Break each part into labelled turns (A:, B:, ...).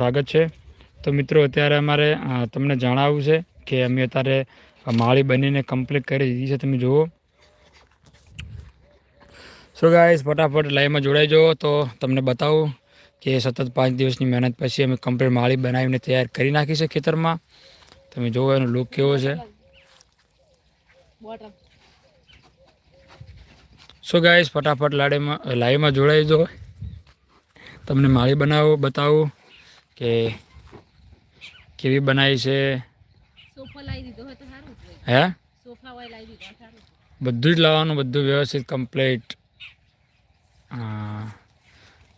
A: સ્વાગત છે. તો મિત્રો, અત્યારે અમારે તમને જણાવવું છે કે અમે અત્યારે માળી બનીને કમ્પ્લીટ કરી દીધી છે. તમે જુઓ. સો ગાઈસ ફટાફટ લાઈવમાં જોડાઈ જાઓ. તો તમને બતાવું કે સતત પાંચ દિવસની મહેનત પછી અમે કમ્પ્લીટ માળી બનાવીને તૈયાર કરી નાખી છે ખેતરમાં. તમે જુઓ એનો લુક કેવો છે. સો ગાઈસ ફટાફટ લાડેમાં લાઈવમાં જોડાઈ જાઓ. તમને માળી બનાવો, બતાવું. કે કેવી બનાવી છે? હે? બધું જ લાવવાનું બધું વ્યવસ્થિત કમ્પ્લીટ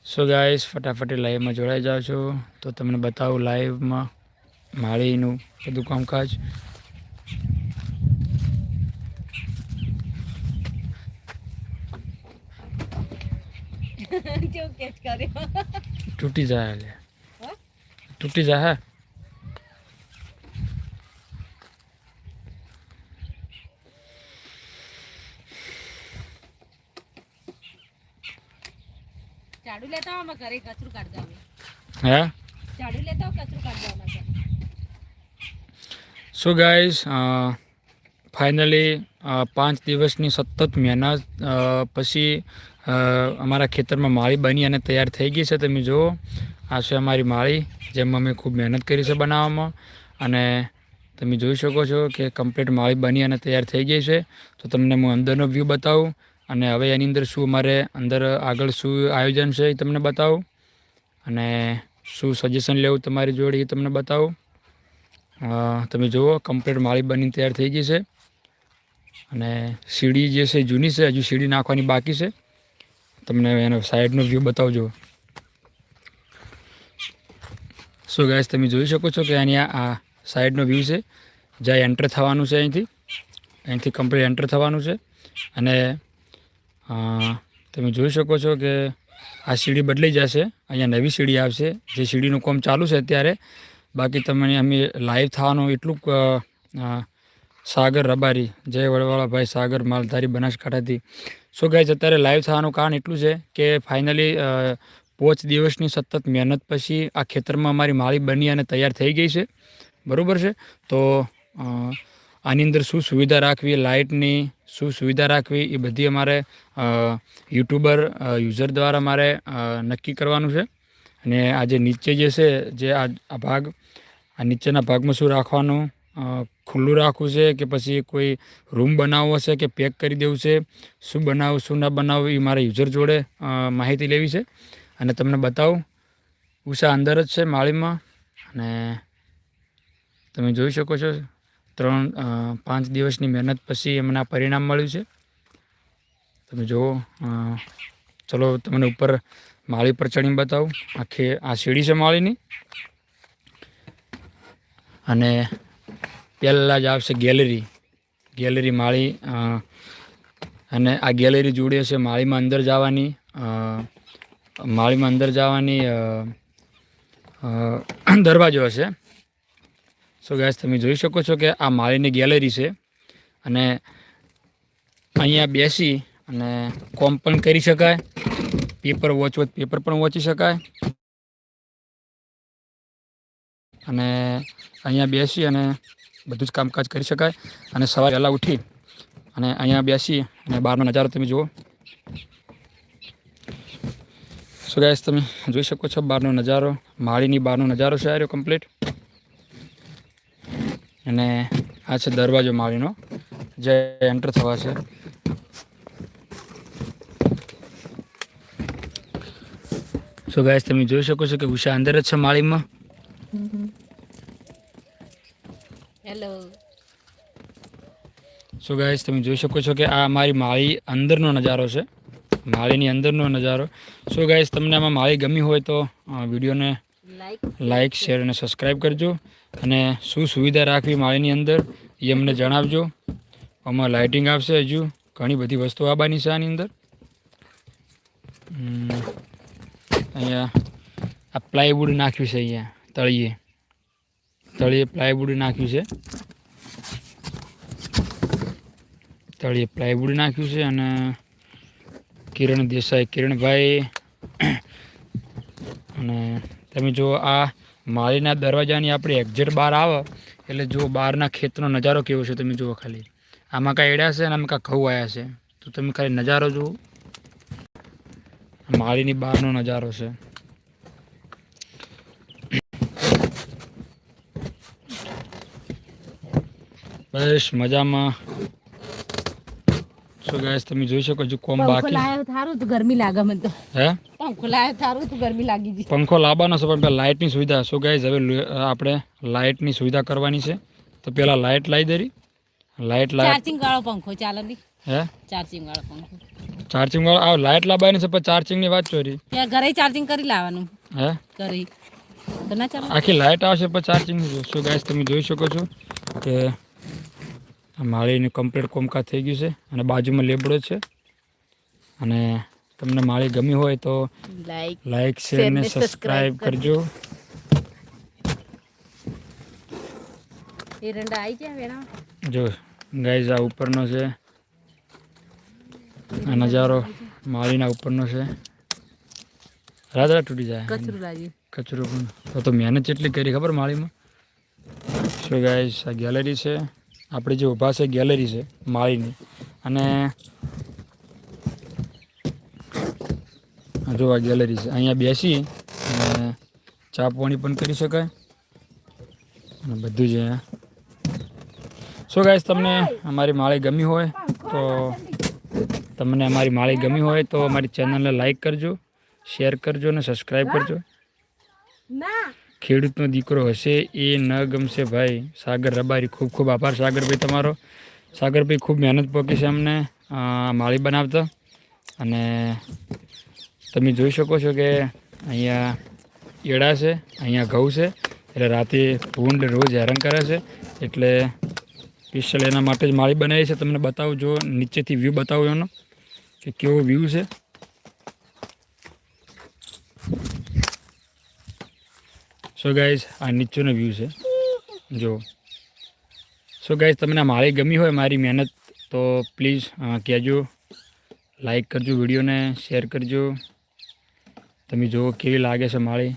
A: સો ગાઈસ ફટાફટ લાઈવમાં જોડાઈ જાઓ છો. તો તમને બતાવું લાઈવમાં માળીનું બધું કામકાજ. તૂટી જાય? તૂટી જાય હે
B: ઝાડુ લેતા આવો ઘરે કચરું કાઢતા અમે
A: હે?
B: ઝાડુ લેતા આવો કચરું
A: સો ગાઈસ ફાઇનલી પાંચ દિવસની સતત મહેનત પછી અમારા ખેતરમાં માળી બની અને તૈયાર થઈ ગઈ છે. તમે જુઓ આ છે અમારી માળી, જેમાં અમે ખૂબ મહેનત કરી છે બનાવવામાં. અને તમે જોઈ શકો છો કે કમ્પ્લીટ માળી બની અને તૈયાર થઈ ગઈ છે. તો તમને હું અંદરનો વ્યૂ બતાવું અને હવે એની અંદર શું અમારે અંદર આગળ શું આયોજન છે એ તમને બતાવું. અને શું સજેશન લેવું તમારી જોડે એ તમને બતાવું. તમે જુઓ કમ્પ્લીટ માળી બની તૈયાર થઈ ગઈ છે. અને સીડી જે છે જૂની છે, હજુ સીડી નાખવાની બાકી છે. તમને એનો સાઈડનો વ્યૂ બતાવજો. સો ગાઈસ તમે જોઈ શકો છો કે આની આ- સાઈડનો વ્યૂ છે, જ્યાં એન્ટર થવાનું છે અહીંથી. અહીંથી કમ્પ્લીટ એન્ટર થવાનું છે. અને તમે જોઈ શકો છો કે આ સીડી બદલાઈ જશે. અહીંયા નવી સીડી આવશે. જે સીડીનું કામ ચાલુ છે અત્યારે. બાકી તમને અમે લાઈવ થવાનું એટલું સાગર રબારી, જય વડવાળાભાઈ સાગર માલધારી બનાસકાંઠાથી. સો ગાઈઝ અત્યારે લાઈવ થવાનું કારણ એટલું છે કે ફાઇનલી પોચ દિવસની સતત મહેનત પછી આ ખેતરમાં અમારી માળી બની અને તૈયાર થઈ ગઈ છે. બરાબર છે? તો આની અંદર શું સુવિધા રાખવી, લાઇટની શું સુવિધા રાખવી, એ બધી અમારે યુટ્યુબર યુઝર દ્વારા મારે નક્કી કરવાનું છે. અને આ જે નીચે જે છે, જે આ ભાગ, આ નીચેના ભાગમાં શું રાખવાનું ખુલ્લું રાખવું છે કે પછી કોઈ રૂમ બનાવવો છે કે પેક કરી દેવું છે? શું બનાવવું શું ના બનાવવું એ મારે યુઝર જોડે માહિતી લેવી છે. અને તમને બતાવું ઉષા અંદર જ છે માળીમાં અને તમે જોઈ શકો છો, ત્રણ પાંચ દિવસની મહેનત પછી એમને આ પરિણામ મળ્યું છે. તમે જુઓ ચલો તમને ઉપર માળી પર ચડીને બતાવું આખી આ સીડી છે માળીની. અને પહેલાં જ આવશે ગેલેરી ગેલેરી માળી અને આ ગેલેરી જોડે છે માળીમાં અંદર જવાની માળીમાં અંદર જવાની દરવાજો હશે. સો ગેસ તમે જોઈ શકો છો કે આ માળીની ગેલેરી છે અને અહીંયા બેસી અને કોમ પણ કરી શકાય. પેપર વોચ વોચ પેપર પણ વોચી શકાય. અને અહીંયા બેસી અને બધું જ કામકાજ કરી શકાય. અને સવારે વહેલા ઉઠી અને અહીંયા બેસી અને બહારનો નજારો તમે જુઓ. સો ગાઈસ તમે જોઈ શકો છો બહારનો નજારો માળીની બહારનો નજારો છે આ કમ્પ્લીટ અને આ છે દરવાજો માળીનો જે એન્ટર થવા છે. સો ગાઈસ તમે જોઈ શકો છો કે ઉષા અંદર જ છે માળીમાં.
B: હેલો
A: સો ગાઈસ તમે જોઈ શકો છો કે આ અમારી માળી અંદરનો નજારો છે. માળીની અંદરનો નજારો. સો ગાઈસ તમને આમાં માળી ગમી હોય તો વિડીયોને
B: લાઈક
A: લાઇક શેર અને સબસ્ક્રાઈબ કરજો. અને શું સુવિધા રાખવી માળીની અંદર એ અમને જણાવજો. આમાં લાઇટિંગ આવશે હજુ. ઘણી બધી વસ્તુઓ આવવાની છે આની અંદર. અહીંયા આ પ્લાયવુડ નાખ્યું છે અહીંયા તળિયે. તળિયે પ્લાયવુડ નાખ્યું છે. તળિયે પ્લાયવુડ નાખ્યું છે અને કિરણ દેસાઈ, કિરણભાઈ. અને તમે જો આ માળીના દરવાજાની આપણી એક્ઝેટ બહાર આવે, એટલે જો બહારના ખેતનો નજારો કેવો છે તમે જુઓ ખાલી. આમાં કાંઈ એડ્યા છે અને આમાં કાંઈ ઘઉં આવ્યા છે. તો તમે ખાલી નજારો જુઓ. માળીની બહારનો નજારો છે. બસ મજામાં. સો ગાઈસ તમે જોઈ શકો છો કોમ
B: પંખો
A: બાકી.
B: લાયો થારું તો ગરમી લાગે મને તો.
A: હે?
B: પંખો લાયો થારું તો ગરમી લાગી જી
A: પંખો લાવવાનો છે પણ પહેલાં લાઇટની સુવિધા. સો ગાઈસ હવે આપણે લાઇટની સુવિધા કરવાની છે. તો પહેલાં લાઇટ લાવી દેરી. લાઇટ લાવ
B: ચાર્જિંગ વાળો પંખો ચાલે ની
A: હે?
B: ચાર્જિંગ વાળો પંખો.
A: ચાર્જિંગ વાળો આ લાઇટ લાવવાની છે પણ ચાર્જિંગની વાત ચોરી.
B: ત્યાં ઘરે ચાર્જિંગ કરી લાવવાનું.
A: હે?
B: કરી તો ના ચાલે?
A: આખી લાઇટ આવશે પણ ચાર્જિંગ સો ગાઈસ તમે જોઈ શકો છો કે માળીનું કમ્પ્લીટ કોમકાજ થઈ ગયું છે અને બાજુમાં લેબડો છે. અને તમને માળી ગમી હોય તો
B: લાઈક
A: શેર ને સબસ્ક્રાઈબ કરજો. જો ગાઈઝ આ ઉપરનો છે. આ નજારો માળીના ઉપરનો છે. રાતરા તૂટી જાય.
B: કચરું
A: પણ. તો તો મહેનત કેટલી કરી ખબર માળીમાં. શું ગાઈઝ આ ગેલેરી છે. આપણે જે ઊભા છે, ગેલેરી છે, માળીની. અને જો આ ગેલેરી છે. અહીંયા બેસી અને ચા પાણી પણ કરી શકાય. અને બધું જ અહીંયા. સો ગાઈઝ તમને અમારી માળી ગમી હોય તો તમને અમારી માળી ગમી હોય તો અમારી ચેનલને લાઈક કરજો શેર કરજો અને સબસ્ક્રાઈબ કરજો.
B: ના.
A: ખેડૂતનો દીકરો હશે એ ન ગમશે ભાઈ. સાગર રબારી, ખૂબ ખૂબ આભાર સાગરભાઈ તમારો. સાગરભાઈ ખૂબ મહેનત પકી છે અમને માળી બનાવતા. અને તમે જોઈ શકો છો કે અહીંયા એડા છે, અહીંયા ઘઉં છે. એટલે રાતે ભૂંડ રોજ હેરાન કરે છે. એટલે સ્પેશિયલ એના માટે જ માળી બનાવી છે. તમને બતાવું જો નીચેથી વ્યૂ બતાવું એનો કે કેવો વ્યૂ છે. સો ગાઈઝ આ નીચેનો વ્યૂ છે. જો. સો ગાઈઝ તમને આ માળી ગમી હોય, મારી મહેનત, તો પ્લીઝ કહેજો લાઈક કરજો વિડીયોને શેર કરજો. તમે જુઓ કેવી લાગે છે માળી.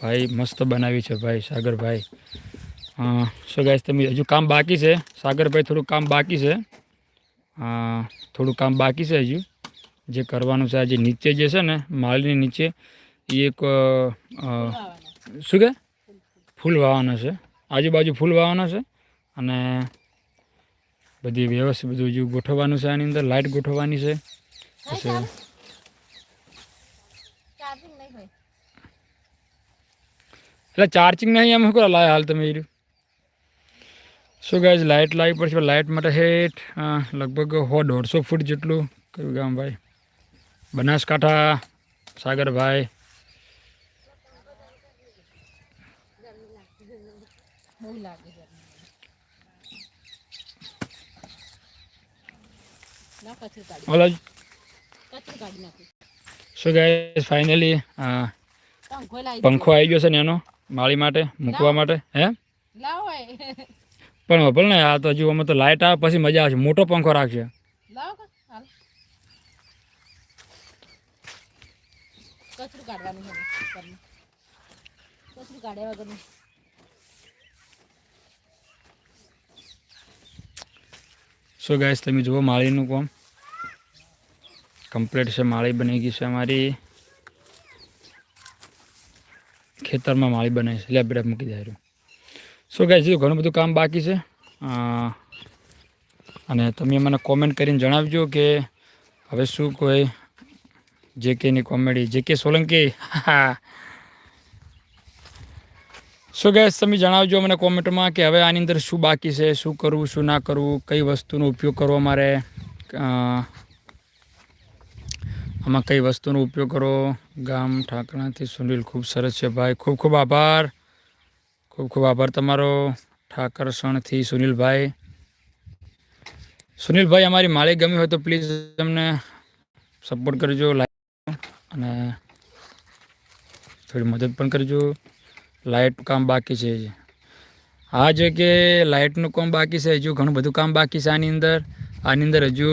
A: ભાઈ, મસ્ત બનાવી છે ભાઈ, સાગરભાઈ. સો ગાઈઝ તમે હજુ કામ બાકી છે. સાગરભાઈ, થોડું કામ બાકી છે. થોડું કામ બાકી છે હજુ. જે કરવાનું છે આજે નીચે જે છે ને, માળીની નીચે, એ એક શું કે? ફૂલ વાવવાના છે. આજુબાજુ ફૂલ વાવવાના છે અને બધી વ્યવસ્થિત બધું હજુ ગોઠવવાનું છે આની અંદર. લાઇટ ગોઠવવાની છે. પછી એટલે ચાર્જિંગ નહીં એમ શું લાય હાલ તમે એ શું ગાય લાઇટ લાવી પડશે. લાઇટ માટે હેઠ લગભગ સો દોઢસો ફૂટ જેટલું. કયું ગામ ભાઈ? બનાસકાંઠા સાગરભાઈ.
B: બહુ લાગે છે. નાખ્યું
A: શું ગાય. ફાઇનલી
B: પંખો
A: આવી ગયો છે ને એનો માળી માટે મૂકવા માટે હે? પણ ભલે ને આ તો હજુ અમે તો લાઇટ આવે પછી મજા આવશે. મોટો પંખો રાખશે
B: હાલ. કચરું કાઢવાનું કચરું કાઢ્યા વગરનું.
A: સો ગાઈસ તમે જુઓ માળીનું કોમ કમ્પ્લીટ છે માળી બની ગઈ છે અમારી ખેતરમાં માળી બનાવી છે લેબ બેડ મૂકી જાય સો ગાઈસ હજુ ઘણું બધું કામ બાકી છે અને તમે મને કોમેન્ટ કરીને જણાવજો કે હવે શું કોઈ જે કેની કોમેડી જે કે સોલંકી સો ગેસ તમે જણાવજો મને કોમેન્ટમાં કે હવે આની અંદર શું બાકી છે, શું કરવું, શું ના કરવું, કઈ વસ્તુનો ઉપયોગ કરવો મારે આમાં કઈ વસ્તુનો ઉપયોગ કરો. ગામ ઠાકણાથી સુનિલ ખૂબ સરસ છે ભાઈ. ખૂબ ખૂબ આભાર. ખૂબ ખૂબ આભાર તમારો. ઠાકરસણથી સુનિલભાઈ. સુનિલભાઈ, અમારી માળી ગમી હોય તો પ્લીઝ તમને સપોર્ટ કરજો લાઈક અને થોડી મદદ પણ કરજો. લાઇટ કામ બાકી છે. આ જગ્યાએ લાઇટનું કામ બાકી છે, હજુ ઘણું બધું કામ બાકી છે આની અંદર. આની અંદર હજુ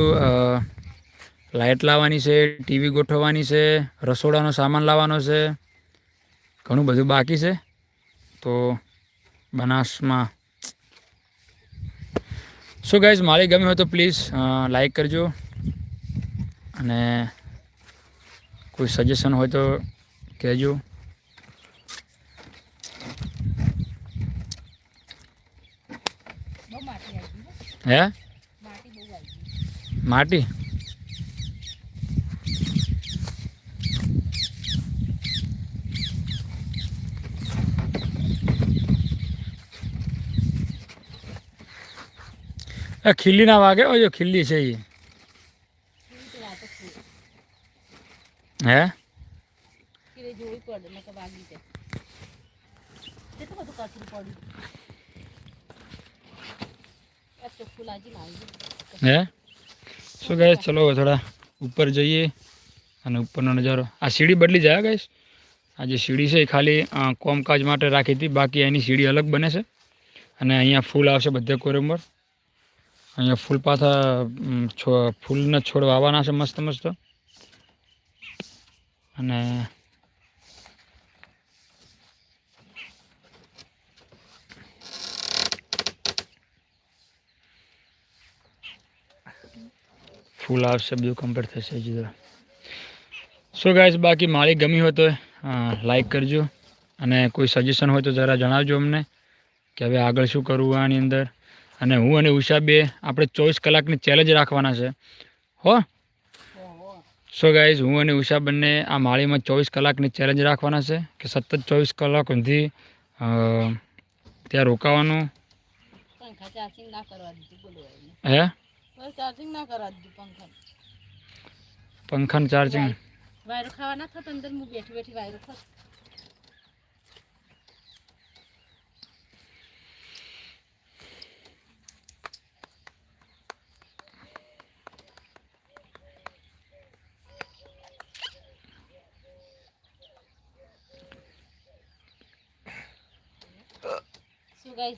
A: લાઇટ લાવવાની છે, ટીવી ગોઠવવાની છે, રસોડાનો સામાન લાવવાનો છે, ઘણું બધું બાકી છે. તો બનાસમાં. સો ગાઈઝ મારી ગમ્યું હોય તો પ્લીઝ લાઈક કરજો. અને કોઈ સજેશન હોય તો કહેજો
B: બહુ માટી આવી ગઈ હો. માટી
A: ખીલ્લી ના વાગે? ઓ ખીલી છે એ હે?
B: કે પડે વાગી જાય. બધું કચરું પડ્યું?
A: હે? શું ગાય ચલો થોડા ઉપર જઈએ અને ઉપરનો નજારો. આ સીડી બદલી જાય ગાઈશ આ જે સીડી છે એ ખાલી કોમકાજ માટે રાખી હતી. બાકી એની સીડી અલગ બને છે. અને અહીંયા ફૂલ આવશે બધે કોરમર અહીંયા ફૂલ પાથા અમ, ફૂલના છોડ વાવવાના છે મસ્ત મસ્ત. અને ફૂલ આવશે બધું કમ્પ્લીટ થશે જુદા સો ગાઈઝ બાકી મારી ગમી હોય તો લાઈક કરજો. અને કોઈ સજેશન હોય તો જરા જણાવજો અમને કે હવે આગળ શું કરવું આની અંદર. અને હું અને ઉષા બે આપણે ચોવીસ કલાકની ચેલેન્જ રાખવાના છે. હો? સો ગાઈઝ હું અને ઉષા બંને આ માળીમાં ચોવીસ કલાકની ચેલેન્જ રાખવાના છે કે સતત ચોવીસ કલાક સુધી ત્યાં રોકાવાનું. હે?
B: ચાર્જિંગ ના કરવા દીધું પંખા
A: પંખાનું ચાર્જિંગ
B: વાયરો ખાવા ના થતો અંદર હું બેઠી બેઠી વાયરો થતો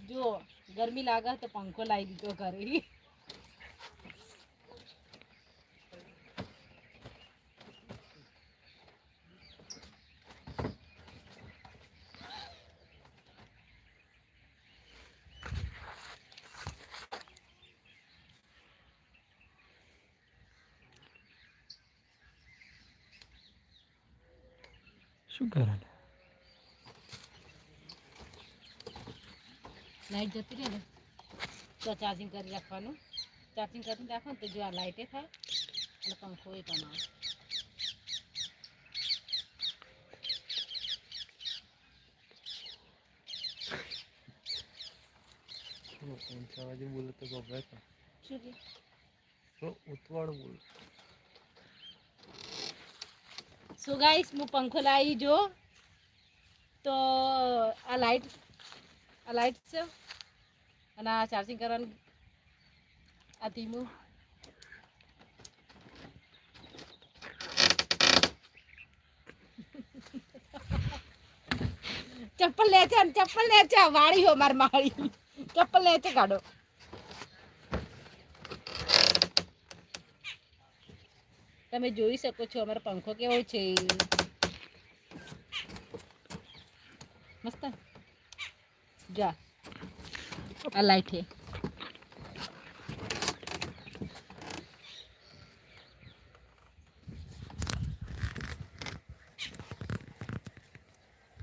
B: જો ગરમી લાગે તો પંખો લાવી દીધો ઘરે.
A: શું કરે
B: લાઈટ જતી રહે ને તો ચાર્જિંગ કરી રાખવાનું ચાર્જિંગ કરીને રાખો ને તો જો આ લાઇટે થાય અને પંખો એ પણ આવે શું કે સો ગાઈસ હું પંખો લાવી, જો. તો આ લાઈટ આ લાઈટ છે. અને આ ચાર્જિંગ કરવાનું, આ ધીમું. ચપ્પલ લે છે ચપ્પલ લે છે. વાળી હો, મારી માળી. ચપ્પલ લે છે, કાઢો. તમે જોઈ શકો છો, અમારો પંખો કેવો છે મસ્ત? જા. આ લાઈટ છે.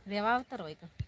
B: રેવા આવતા હોય તો